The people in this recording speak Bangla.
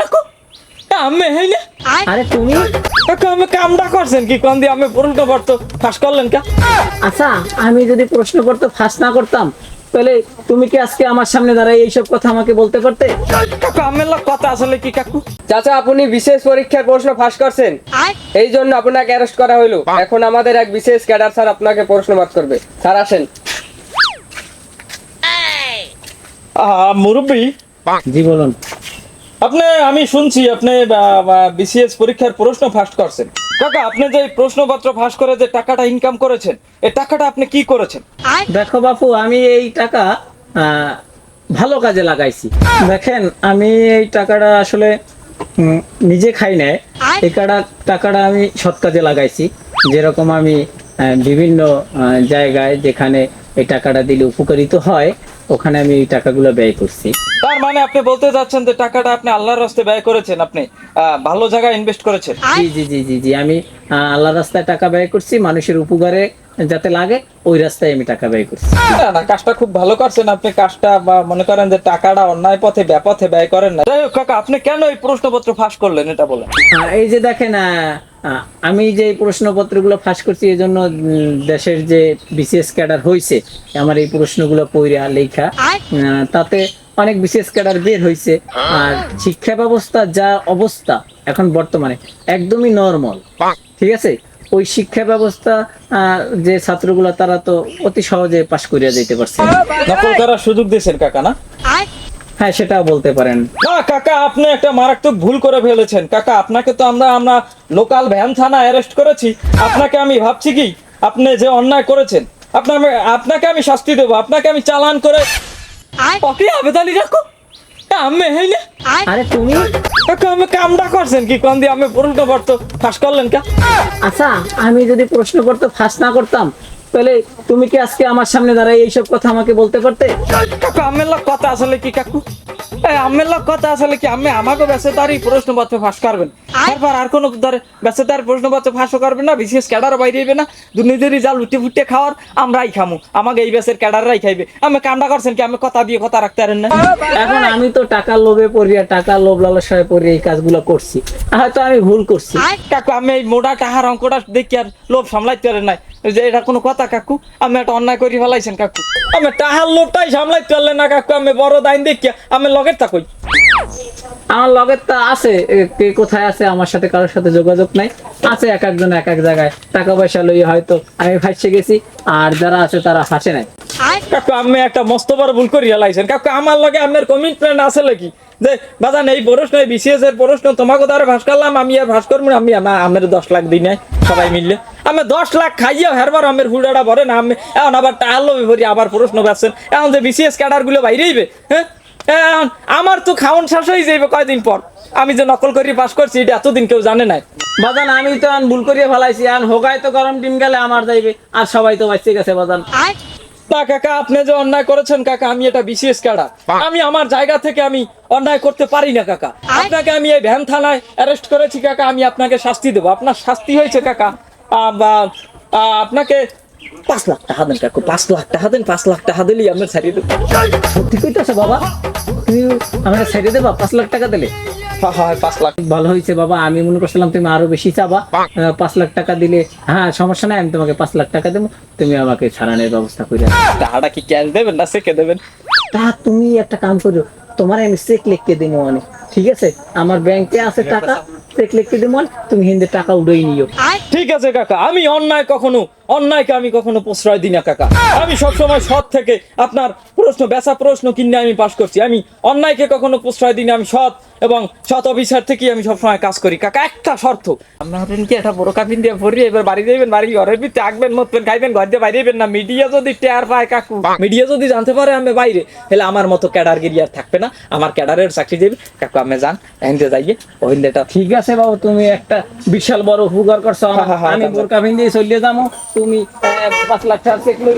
রাখো আমি হেই না। আরে তুমি? আমি কামটা করছেন কি? কোন দিয়ে আমি প্রশ্ন করতো ফাঁস করলেন কা? আচ্ছা আমি যদি প্রশ্নপত্র ফাঁস না করতাম তাহলে তুমি কি আজকে আমার সামনে দাঁড়াই এইসব কথা আমাকে বলতে পারতে? কাকা আমার কথা আসলে কি কাকু? চাচা আপনি বিশেষ পরীক্ষার প্রশ্ন ফাঁস করছেন। এই জন্য আপনাকে অ্যারেস্ট করা হলো এখন আমাদের এক বিশেষ ক্যাডার স্যার আপনাকে প্রশ্নবাদ করবে। স্যার আসেন। মুরব্বী। জি বলুন। আপনি আমি শুনছি আপনি বিসিএস পরীক্ষার প্রশ্ন ফাঁস করছেন। কাকা আপনি যে প্রশ্নপত্র ফাঁস করে যে টাকাটা ইনকাম করেছেন এই টাকাটা আপনি কি করেছেন? দেখো বাপু আমি এই টাকা ভালো কাজে লাগাইছি। দেখেন আমি এই টাকাটা আসলে নিজে খাই নাই। এই টাকা টাকাটা আমি সৎ কাজে লাগাইছি। যেরকম আমি আহ, বিভিন্ন আহ, জায়গায় যেখানে এই টাকাটা দিলে উপকারিত হয় ওখানে আমি এই টাকাগুলো ব্যয় করছি। তার মানে আপনি বলতে যাচ্ছেন যে টাকাটা আপনি আল্লাহর রাস্তায় ব্যয় করেছেন আপনি আহ, ভালো জায়গায় ইনভেস্ট করেছেন। জি জি জি জি জি আমি আহ, আল্লাহ রাস্তায় টাকা ব্যয় করছি মানুষের উপকারে যাতে লাগে ওই রাস্তায় আমি টাকা ব্যয় করছি। না না কাজটা খুব ভালো করছেন আপনি কাজটা বা মনে করেন যে টাকাটা অন্যায় পথে ব্যাপথে ব্যয় করেন না। যাই হোক কাকা আপনি কেন এই প্রশ্নপত্র ফাঁস করলেন এটা বলেন। আহ, এই যে দেখেন আহ, আমি যে প্রশ্নপত্রগুলো ফাঁস করছি এই জন্য দেশের যে বিসিএস ক্যাডার হয়েছে আমার এই প্রশ্নগুলো পইরা লেখা। তাতে অনেক বিশেষ ক্যাডার বের হয়েছে আর শিক্ষা ব্যবস্থা যা অবস্থা এখন বর্তমানে একদমই নর্মাল ঠিক আছে? ওই শিক্ষা ব্যবস্থা আহ, যে ছাত্রগুলো তারা তো অতি সহজে পাশ করিয়া যেতে পারছে নকল করার সুযোগ দিয়েছেন কাকা না? হ্যাঁ সেটাও বলতে পারেন। না কাকা আপনি একটা মারাত্মক ভুল করে ফেলেছেন। কাকা আপনাকে তো আমরা আমরা লোকাল ভ্যান থানা অ্যারেস্ট করেছি। আপনাকে আমি ভাবছি কি আপনি যে অন্যায় করেছেন আপনার আপনাকে আমি শাস্তি দেবো আপনাকে আমি চালান করে ওকে আবেদনই রাখো। আমি হেই না। আরে তুমি? কাকা আমি কামটা করছেন কি? কোন দিয়ে আমি প্রশ্ন করতো ফাঁস করলেন কা? আচ্ছা আমি যদি প্রশ্ন করতে ফাঁস না করতাম? তাহলে তুমি কি আজকে আমার সামনে দাঁড়াই এইসব কথা আমাকে বলতে পারতে? কাকু আমের লোক কথা আসলে কি কাকু? আমের লোক কথা আসলে কি আমি আমাকে ব্যস্ততারই প্রশ্নপত্র ফাঁস করবেন? তারপর আর কোনো ধরে প্রশ্নপত্র ফাঁসও না বিশেষ ক্যাডার বাইরে না। দুর্নীতির জাল উঠে ফুটে খাওয়ার আমরাই খামু। আমাকে এই বেসের ক্যাডাররাই খাইবে। আমি কামটা করছেন কি? আমি কথা দিয়ে কথা রাখতে পারেন না। এখন আমি তো টাকার লোভে পড়িয়া টাকার লোভ লালসায় পড়িয়া এই কাজগুলো করছি। হয়তো আমি ভুল করছি। কাকু আমি এই মোটা টাহার অঙ্কটা দেখি আর লোভ সামলাইতে পারেন নাই। এই যে এটা কোনো কথা, কাকু? আমি একটা অন্যায় করি ফেলাইছেন, কাকু। আমি টাহার লোকটাই সামলাই চললে না, কাকু? আমি বড় দাইন দেখি আমি লগের তা কই? আমার লগের তা আছে। কে কোথায় আছে? আমার সাথে কারোর সাথে যোগাযোগ নাই। আছে এক একজন এক এক জায়গায়। টাকা পয়সা লই হয়তো আমি ফাঁসে গেছি। আর যারা আছে তারা ফাঁসে নাই। কাকু আমি একটা মস্ত বড় ভুল করিয়া লাইছেন। কাকু আমার লগে কমিটমেন্ট আছে নাকি যে বাজান এই প্রশ্ন বিসিএস এর প্রশ্ন তোমাকে দ্বারা ভাস করলাম আমি আর ভাস করব আমি আমের দশ লাখ দিই নাই সবাই মিললে আমি দশ লাখ খাইয়া হেরবার আমের হুড়াটা ভরে না আমি এখন আবার টাল ভরি আবার প্রশ্ন পাচ্ছেন এখন যে বিসিএস ক্যাডারগুলো বাইরেইবে হ্যাঁ? এখন আমার তো খাওয়ান শেষ হয়ে যাইবে কয়দিন পর। আমি যে নকল করি পাস করছি এটা এতদিন কেউ জানে নাই। বাজান আমি তো ভুল করিয়া ফেলাইছি আন হোগায় তো গরম ডিম গেলে আমার যাইবে আর সবাই তো বাঁচতে গেছে বাজান। না কাকা আপনি যে অন্যায় করেছেন কাকা আমি এটা বিসিএস কাড়া। আমি আমার জায়গা থেকে আমি অন্যায় করতে পারি না কাকা। আপনাকে আমি এই ভ্যান থানায় অ্যারেস্ট করেছি কাকা আমি আপনাকে শাস্তি দেবো। আপনার শাস্তি হয়েছে কাকা। বা- আহ, আপনাকে পাঁচ লাখ টাকা দেন কাকু পাঁচ লাখ টাকা দেন পাঁচ লাখ টাকা দিলেই আপনার ছাড়িয়ে দেবো। সত্যি কইতেছো বাবা? তুমি আমার ছেড়ে দেবা পাঁচ লাখ টাকা দিলে? পাঁচ লাখ। ভালো হয়েছে বাবা আমি মনে করছিলাম তুমি আরও বেশি চাবা। পাঁচ লাখ টাকা দিলে হ্যাঁ সমস্যা নাই আমি তোমাকে পাঁচ লাখ টাকা দেবো তুমি আমাকে ছাড়ানোর ব্যবস্থা করে। টাকাটা কি ক্যাশ দেবেন না সেকে দেবেন? তা তুমি একটা কাম করো তোমার আমি চেক লিখকে দিব অনেক ঠিক আছে? আমার ব্যাংকে আছে টাকা চেক লিখতে দিব তুমি হিন্দি টাকা উড়াই নিও। ঠিক আছে কাকা। আমি অন্যায় কখনো অন্যায়কে আমি কখনো প্রশ্রয় দিই না কাকা। আমি সবসময় সৎ থেকে আপনার প্রশ্ন বেচা প্রশ্ন কিনে আমি পাশ করছি। আমি অন্যায়কে কখনো প্রশ্রয় দিই না আমি সৎ এবং সৎ অফিসার থেকে আমি সবসময় কাজ করি। কাকা একটা শর্ত। আপনার হবেন কি একটা বড় কাপিন দিয়ে ভরি এবার বাড়ি যাইবেন বাড়ি ঘরের ভিতরে থাকবেন মতবেন খাইবেন ঘর দিয়ে বাইরে না? মিডিয়া যদি টেয়ার পায় কাকু। মিডিয়া যদি জানতে পারে আমি বাইরে তাহলে আমার মতো ক্যাডার গিরিয়ার থাকবে না। আমার ক্যাডারের চাকরি দেবে। কাকু আমি যান এনতে যাইয়ে। ওহিন্দেটা ঠিক আছে বাবু তুমি একটা বিশাল বড় উপকার করছ আমার। হ্যাঁ, হ্যাঁ, আমি হ্যাঁ। বোরকা ভিন দিয়ে চলিয়ে যাব তুমি পাঁচ লাখ টাকা চেক লই